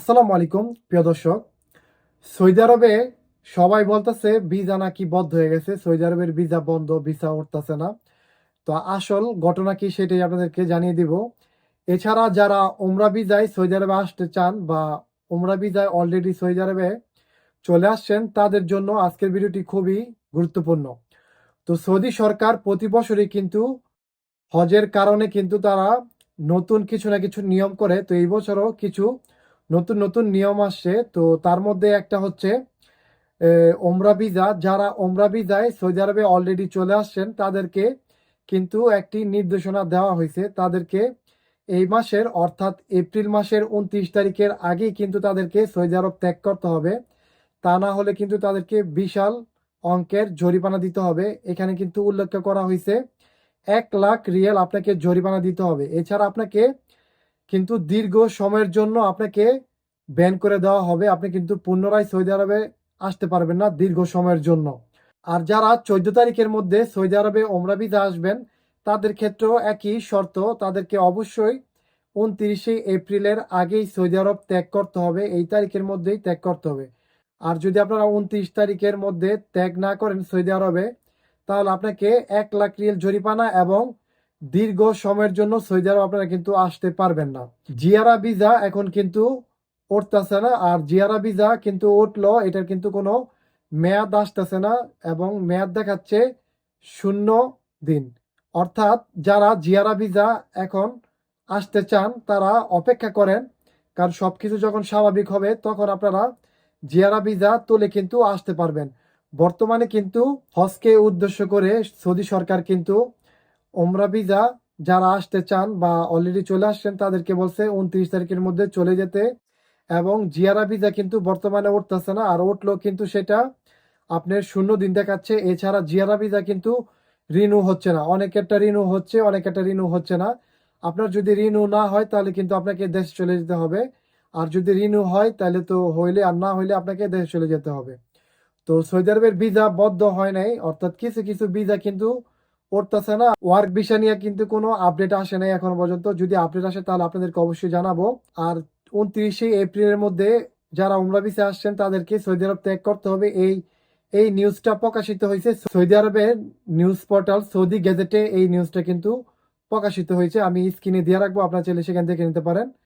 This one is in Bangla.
আসসালামু আলাইকুম, প্রিয় দর্শক। সৌদি আরবে সবাই বলতেছে, ভিসা নাকি বন্ধ হয়ে গেছে। সৌদি আরবের ভিসা বন্ধ, ভিসা উঠতেছে না। তো আসল ঘটনা কি সেটাই আপনাদেরকে জানিয়ে দিব। এছাড়া যারা ওমরা ভিসায় সৌদি আরবে আসতে চান বা ওমরা ভিসায় অলরেডি সৌদি আরবে চলে আসছেন, তাদের জন্য আজকের ভিডিওটি খুবই গুরুত্বপূর্ণ। তো সৌদি সরকার প্রতি বছরই কিন্তু হজের কারণে কিন্তু তারা নতুন কিছু না কিছু নিয়ম করে, তো এই বছরও কিছু নতুন নতুন নিয়ম আসছে। তো তার মধ্যে একটা হচ্ছে ওমরা ভিসা যারা ওমরা ভিসায় সৌদি আরবে অলরেডি চলে আসছেন, তাদেরকে কিন্তু একটি নির্দেশনা দেওয়া হয়েছে। তাদেরকে এই মাসের, অর্থাৎ এপ্রিল মাসের উনত্রিশ তারিখের আগেই কিন্তু তাদেরকে সৌদি আরব ত্যাগ করতে হবে। তা না হলে কিন্তু তাদেরকে বিশাল অঙ্কের জরিমানা দিতে হবে। এখানে কিন্তু উল্লেখ করা হয়েছে, এক লাখ রিয়েল আপনাকে জরিমানা দিতে হবে। এছাড়া আপনাকে কিন্তু দীর্ঘ সময়ের জন্য আপনাকে ব্যান করে দেওয়া হবে, আপনি কিন্তু পুনরায় সৌদি আরবে আসতে পারবেন না দীর্ঘ সময়ের জন্য। আর যারা চোদ্দ তারিখের মধ্যে সৌদি আরবে ওমরা ভিসা আসবেন, তাদের ক্ষেত্রেও একই শর্ত, তাদেরকে অবশ্যই উনত্রিশে এপ্রিলের আগেই সৌদি আরব ত্যাগ করতে হবে, এই তারিখের মধ্যেই ত্যাগ করতে হবে। আর যদি আপনারা উনত্রিশ তারিখের মধ্যে ত্যাগ না করেন সৌদি আরবে, তাহলে আপনাকে এক লাখ রিয়েল জরিমানা এবং দীর্ঘ সময়ের জন্য সৌদি আরব আপনারা কিন্তু আসতে পারবেন না। জিয়ারা ভিসা এখন কিন্তু উঠতেছে না, আর জিয়ারা ভিসা কিন্তু উঠল, এটার কিন্তু কোনো মেয়াদ আসতেছে না এবং মেয়াদ দেখাচ্ছে শূন্য দিন। অর্থাৎ যারা জিয়ারা ভিসা এখন আসতে চান, তারা অপেক্ষা করেন, কারণ সব কিছু যখন স্বাভাবিক হবে, তখন আপনারা জিয়ারা ভিসা তুলে কিন্তু আসতে পারবেন। বর্তমানে কিন্তু হজকে উদ্দেশ্য করে সৌদি সরকার কিন্তু ওমরা ভিসা যারা আসতে চান বা অলরেডি চলে আসছেন, তাদেরকে বলছে, উনত্রিশ তারিখের মধ্যে চলে যেতে এবং জিয়ারা ভিসা কিন্তু বর্তমানে উঠতেছে না, আর উঠল কিন্তু সেটা আপনার শূন্য দিন দেখাচ্ছে। এছাড়া জিয়ারা ভিসা কিন্তু রিনিউ হচ্ছে না। অনেকেরটা রিনিউ হচ্ছে, অনেকেরটা রিনিউ হচ্ছে না। আপনার যদি রিনিউ না হয়, তাহলে কিন্তু আপনাকে দেশ চলে যেতে হবে। আর যদি রিনিউ হয়, তাহলে তো হইলে আর না হইলে আপনাকে দেশ চলে যেতে হবে। তো সৌদি আরবের ভিসা বদ্ধ হয় নাই, অর্থাৎ কিছু কিছু ভিসা কিন্তু পড়তেছে না। ওয়ার্ক ভিসা নিয়ে কিন্তু কোনো আপডেট আসে নাই এখনও পর্যন্ত। যদি আপডেট আসে, তাহলে আপনাদেরকে অবশ্যই জানাব। আর উনত্রিশে এপ্রিলের মধ্যে যারা উমরা ভিসা আসছেন, তাদেরকে সৌদি আরব ত্যাগ করতে হবে। এই এই নিউজটা প্রকাশিত হয়েছে সৌদি আরবের নিউজ পোর্টাল সৌদি গেজেটে। এই নিউজটা কিন্তু প্রকাশিত হয়েছে। আমি স্ক্রিনে দিয়ে রাখব, আপনার চাইলে সেখান থেকে নিতে পারেন।